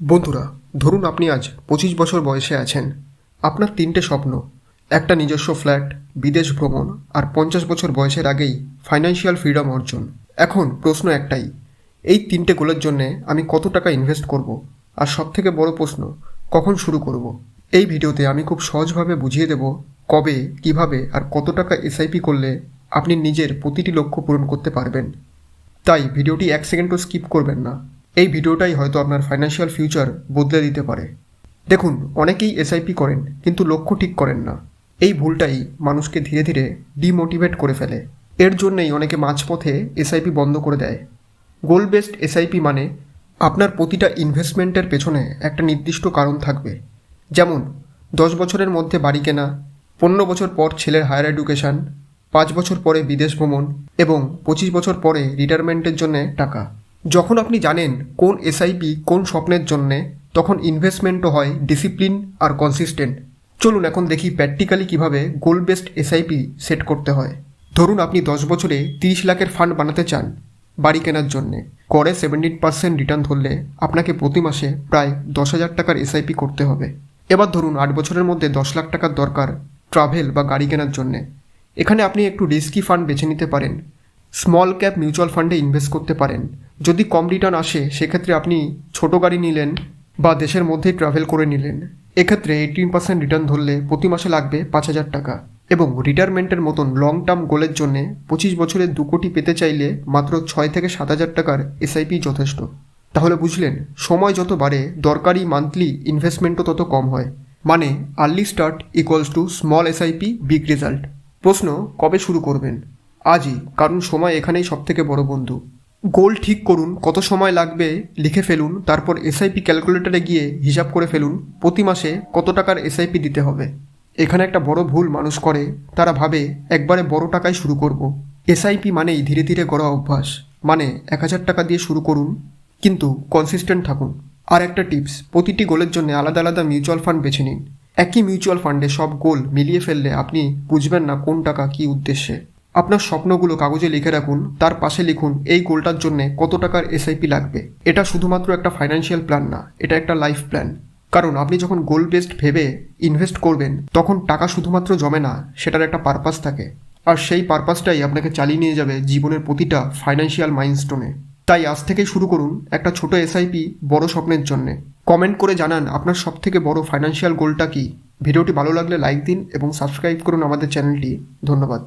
বন্ধুরা, ধরুন আপনি আজ পঁচিশ বছর বয়সে আছেন। আপনার তিনটে স্বপ্ন, একটা নিজস্ব ফ্ল্যাট, বিদেশ ভ্রমণ, আর পঞ্চাশ বছর বয়সের আগেই ফাইন্যান্সিয়াল ফ্রিডম অর্জন। এখন প্রশ্ন একটাই, এই তিনটে গোলের জন্যে আমি কত টাকা ইনভেস্ট করব? আর সবথেকে বড় প্রশ্ন, কখন শুরু করব? এই ভিডিওতে আমি খুব সহজভাবে বুঝিয়ে দেব কবে, কীভাবে, আর কত টাকা এসআইপি করলে আপনি নিজের প্রতিটি লক্ষ্য পূরণ করতে পারবেন। তাই ভিডিওটি এক সেকেন্ডও স্কিপ করবেন না। এই ভিডিওটাই হয়তো আপনার ফাইন্যান্সিয়াল ফিউচার বদলে দিতে পারে। দেখুন, অনেকেই এসআইপি করেন, কিন্তু লক্ষ্য ঠিক করেন না। এই ভুলটাই মানুষকে ধীরে ধীরে ডিমোটিভেট করে ফেলে। এর জন্যই অনেকে মাঝপথে এসআইপি বন্ধ করে দেয়। গোল বেসড এসআইপি মানে আপনার প্রতিটা ইনভেস্টমেন্টের পেছনে একটা নির্দিষ্ট কারণ থাকবে। যেমন, দশ বছরের মধ্যে বাড়ি কেনা, পনেরো বছর পর ছেলের হায়ার এডুকেশন পাঁচ বছর পরে বিদেশ ভ্রমণ এবং পঁচিশ বছর পরে রিটায়ারমেন্টের জন্য টাকা। যখন আপনি জানেন কোন এসআইপি কোন স্বপ্নের জন্যে, তখন ইনভেস্টমেন্টও হয় ডিসিপ্লিন আর কনসিস্টেন্ট চলুন এখন দেখি প্র্যাকটিক্যালি কীভাবে গোল বেসড এসআইপি সেট করতে হয়। ধরুন আপনি দশ বছরে তিরিশ লাখের ফান্ড বানাতে চান বাড়ি কেনার জন্যে। করে সেভেন্টিন পার্সেন্ট রিটার্ন ধরলে আপনাকে প্রতি মাসে প্রায় দশ হাজার টাকার এসআইপি করতে হবে। এবার ধরুন আট বছরের মধ্যে দশ লাখ টাকার দরকার ট্রাভেল বা গাড়ি কেনার জন্যে। এখানে আপনি একটু রিস্কি ফান্ড বেছে নিতে পারেন। স্মল ক্যাপ মিউচুয়াল ফান্ডে ইনভেস্ট করতে পারেন। যদি কম রিটার্ন আসে, সেক্ষেত্রে আপনি ছোট গাড়ি নিলেন বা দেশের মধ্যেই ট্রাভেল করে নিলেন। এক্ষেত্রে এইটিন পার্সেন্ট রিটার্ন ধরলে প্রতি মাসে লাগবে পাঁচ হাজার টাকা। এবং রিটায়ারমেন্টের মতন লং টার্ম গোলের জন্যে পঁচিশ বছরে দু কোটি পেতে চাইলে মাত্র ছয় থেকে সাত হাজার টাকার এসআইপি যথেষ্ট। তাহলে বুঝলেন, সময় যত বাড়ে, দরকারি মান্থলি ইনভেস্টমেন্টও তত কম হয়। মানে early start equals to small SIP big result প্রশ্ন, কবে শুরু করবেন? আজই, কারণ সময় এখানেই সবথেকে বড় বন্ধু। গোল ঠিক করুন, কত সময় লাগবে লিখে ফেলুন, তারপর এসআইপি ক্যালকুলেটরে গিয়ে হিসাব করে ফেলুন, প্রতি মাসে কত টাকার এসআইপি দিতে হবে। এখানে একটা বড় ভুল মানুষ করে, তারা ভাবে একবারে বড় টাকায় শুরু করব। এসআইপি মানেই ধীরে ধীরে গড়া অভ্যাস মানে এক হাজার টাকা দিয়ে শুরু করুন, কিন্তু কনসিস্টেন্ট থাকুন। আর একটা টিপস প্রতিটি গোলের জন্য আলাদা আলাদা মিউচুয়াল ফান্ড বেছে নিন। একই মিউচুয়াল ফান্ডে সব গোল মিলিয়ে ফেললে আপনি বুঝবেন না কোন টাকা কী উদ্দেশ্যে। আপনার স্বপ্নগুলো কাগজে লিখে রাখুন, তার পাশে লিখুন, এই গোলটার জন্য কত টাকার এসআইপি লাগবে? এটা শুধুমাত্র একটা ফাইন্যান্সিয়াল প্ল্যান না, এটা একটা লাইফ প্ল্যান কারণ আপনি যখন গোল বেসড ভেবে ইনভেস্ট করবেন, তখন টাকা শুধুমাত্র জমে না, সেটার একটা পারপাস থাকে। আর সেই পারপাসটাই আপনাকে চালিয়ে নিয়ে যাবে জীবনের প্রতিটা ফাইন্যান্সিয়াল মাইলস্টোনে তাই আজ থেকেই শুরু করুন একটা ছোট এসআইপি বড় স্বপ্নের জন্যে। কমেন্ট করে জানান আপনার সবথেকে বড় ফাইন্যান্সিয়াল গোলটা কি। ভিডিওটি ভালো লাগলে লাইক দিন এবং সাবস্ক্রাইব করুন আমাদের চ্যানেলটি ধন্যবাদ।